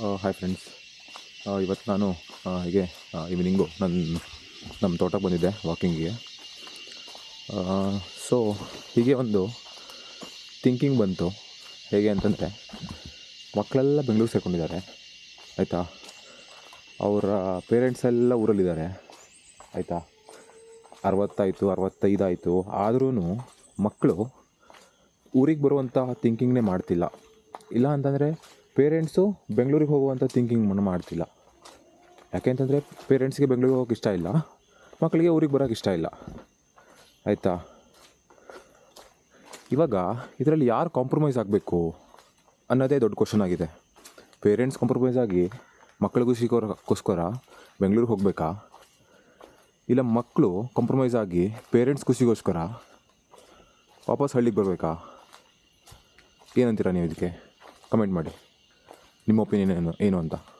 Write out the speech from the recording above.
Hi friends ಇವತ್ತು ನಾನು ಹೀಗೆ ಈವ್ನಿಂಗು ನನ್ನ ನಮ್ಮ ತೋಟಕ್ಕೆ ಬಂದಿದ್ದೆ ವಾಕಿಂಗಿಗೆ ಸೊ ಹೀಗೆ ಒಂದು ಥಿಂಕಿಂಗ್ ಬಂತು. ಹೇಗೆ ಅಂತಂದರೆ ಮಕ್ಕಳೆಲ್ಲ ಬೆಂಗಳೂರು ಸೇರ್ಕೊಂಡಿದ್ದಾರೆ, ಆಯಿತಾ? ಅವರ ಪೇರೆಂಟ್ಸ್ ಎಲ್ಲ ಊರಲ್ಲಿದ್ದಾರೆ, ಆಯಿತಾ? ಅರವತ್ತಾಯಿತು ಅರವತ್ತೈದಾಯಿತು. ಆದ್ರೂ ಮಕ್ಕಳು ಊರಿಗೆ ಬರುವಂಥ ಥಿಂಕಿಂಗ್ನೇ ಮಾಡ್ತಿಲ್ಲ. ಇಲ್ಲ ಅಂತಂದರೆ ಪೇರೆಂಟ್ಸು ಬೆಂಗಳೂರಿಗೆ ಹೋಗುವಂಥ ಥಿಂಕಿಂಗ್ ಮಾಡ್ತಿಲ್ಲ. ಯಾಕೆಂತಂದರೆ ಪೇರೆಂಟ್ಸ್ಗೆ ಬೆಂಗಳೂರಿಗೆ ಹೋಗೋಕೆ ಇಷ್ಟ ಇಲ್ಲ. ಮಕ್ಕಳಿಗೆ ಊರಿಗೆ ಬರೋಕೆ ಇಷ್ಟ ಇಲ್ಲ. ಆಯಿತಾ? ಇವಾಗ ಇದರಲ್ಲಿ ಯಾರು ಕಾಂಪ್ರಮೈಸ್ ಆಗಬೇಕು ಅನ್ನೋದೇ ದೊಡ್ಡ ಕ್ವಶನ್ ಆಗಿದೆ. ಪೇರೆಂಟ್ಸ್ ಕಾಂಪ್ರಮೈಸ್ ಆಗಿ ಮಕ್ಕಳಿಗೂ ಸಿಗೋಕ್ಕೋಸ್ಕರ ಬೆಂಗಳೂರಿಗೆ ಹೋಗಬೇಕಾ? ಇಲ್ಲ ಮಕ್ಕಳು ಕಾಂಪ್ರಮೈಸ್ ಆಗಿ ಪೇರೆಂಟ್ಸ್ ಖುಷಿಗೋಸ್ಕರ ವಾಪಸ್ ಹಳ್ಳಿಗೆ ಬರಬೇಕಾ? ಏನಂತೀರಾ ನೀವು ಇದಕ್ಕೆ? ಕಮೆಂಟ್ ಮಾಡಿ. Hindi mo pininonta.